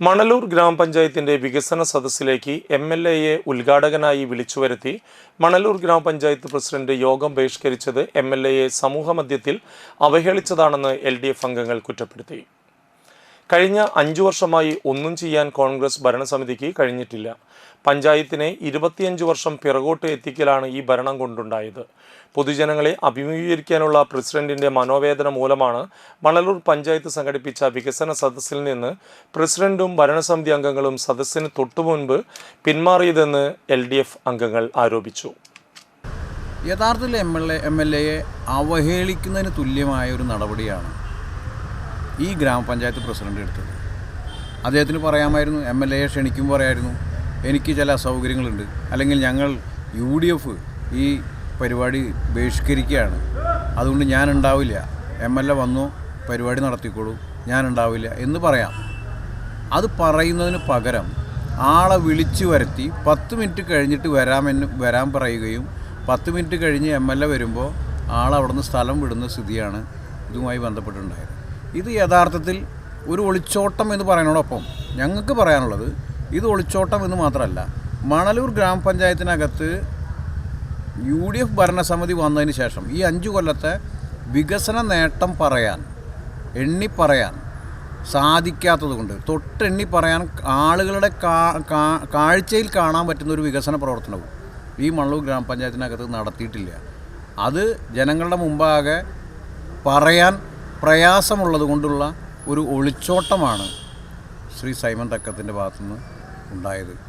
മണലൂർ ഗ്രാമപഞ്ചായത്തിന്റെ വികസന സദസ്സിലേക്ക് എം എൽ എയെ ഉദ്ഘാടകനായി വിളിച്ചുവരുത്തി മണലൂർ ഗ്രാമപഞ്ചായത്ത് പ്രസിഡന്റ് യോഗം ബഹിഷ്കരിച്ചത് എം എൽ എയെ സമൂഹമധ്യത്തിൽ അവഹേളിച്ചതാണെന്ന് എൽ ഡി എഫ് അംഗങ്ങൾ കുറ്റപ്പെടുത്തി. കഴിഞ്ഞ അഞ്ചു വർഷമായി ഒന്നും ചെയ്യാൻ കോൺഗ്രസ് ഭരണസമിതിക്ക് കഴിഞ്ഞിട്ടില്ല. പഞ്ചായത്തിനെ ഇരുപത്തിയഞ്ച് വർഷം പിറകോട്ട് എത്തിക്കലാണ് ഈ ഭരണം കൊണ്ടുണ്ടായത്. പൊതുജനങ്ങളെ അഭിമുഖീകരിക്കാനുള്ള പ്രസിഡന്റിന്റെ മനോവേദന മൂലമാണ് മണലൂർ പഞ്ചായത്ത് സംഘടിപ്പിച്ച വികസന സദസ്സിൽ നിന്ന് പ്രസിഡന്റും ഭരണസമിതി അംഗങ്ങളും സദസ്സിന് തൊട്ടുമുൻപ് പിന്മാറിയതെന്ന് എൽ അംഗങ്ങൾ ആരോപിച്ചു. യഥാർത്ഥത്തിൽ M L A M L എയെ അവഹേളിക്കുന്നതിന് തുല്യമായ ഒരു നടപടിയാണ് ഈ ഗ്രാമപഞ്ചായത്ത് പ്രസിഡന്റ് എടുത്തത്. അദ്ദേഹത്തിന് പറയാമായിരുന്നു എം എൽ എയെ ക്ഷണിക്കുമ്പോൾ പറയായിരുന്നു എനിക്ക് ചില അസൗകര്യങ്ങളുണ്ട്. അല്ലെങ്കിൽ ഞങ്ങൾ യു ഡി എഫ് ഈ പരിപാടി ബഹിഷ്കരിക്കുകയാണ്. അതുകൊണ്ട് ഞാൻ ഉണ്ടാവില്ല എം എൽ എ വന്നു പരിപാടി നടത്തിക്കോളൂ ഞാൻ ഉണ്ടാവില്ല എന്ന് പറയാം. അത് പറയുന്നതിന് പകരം ആളെ വിളിച്ചു വരുത്തി പത്ത് മിനിറ്റ് കഴിഞ്ഞിട്ട് വരാമെന്ന് വരാൻ പറയുകയും പത്ത് മിനിറ്റ് കഴിഞ്ഞ് എം എൽ എ വരുമ്പോൾ ആളവിടുന്ന് സ്ഥലം വിടുന്ന സ്ഥിതിയാണ് ഇതുമായി ബന്ധപ്പെട്ടുണ്ടായത് ഇത് യഥാർത്ഥത്തിൽ ഒരു ഒളിച്ചോട്ടം എന്ന് പറയുന്നതോടൊപ്പം ഞങ്ങൾക്ക് പറയാനുള്ളത് ഇത് ഒളിച്ചോട്ടം എന്ന് മാത്രമല്ല മണലൂർ ഗ്രാമപഞ്ചായത്തിനകത്ത് യു ഡി എഫ് ഭരണസമിതി വന്നതിന് ശേഷം ഈ അഞ്ച് കൊല്ലത്തെ വികസന നേട്ടം പറയാൻ എണ്ണി പറയാൻ സാധിക്കാത്തത് കൊണ്ട് തൊട്ടെണ്ണി പറയാൻ ആളുകളുടെ കാഴ്ചയിൽ കാണാൻ പറ്റുന്ന ഒരു വികസന പ്രവർത്തനവും ഈ മണലൂർ ഗ്രാമപഞ്ചായത്തിനകത്ത് നടത്തിയിട്ടില്ല. അത് ജനങ്ങളുടെ മുമ്പാകെ പറയാൻ പ്രയാസമുള്ളത് കൊണ്ടുള്ള ഒരു ഒളിച്ചോട്ടമാണ് ശ്രീ സൈമൻ തക്കത്തിന്റെ ഭാഗത്തുനിന്ന് ഉണ്ടായത്.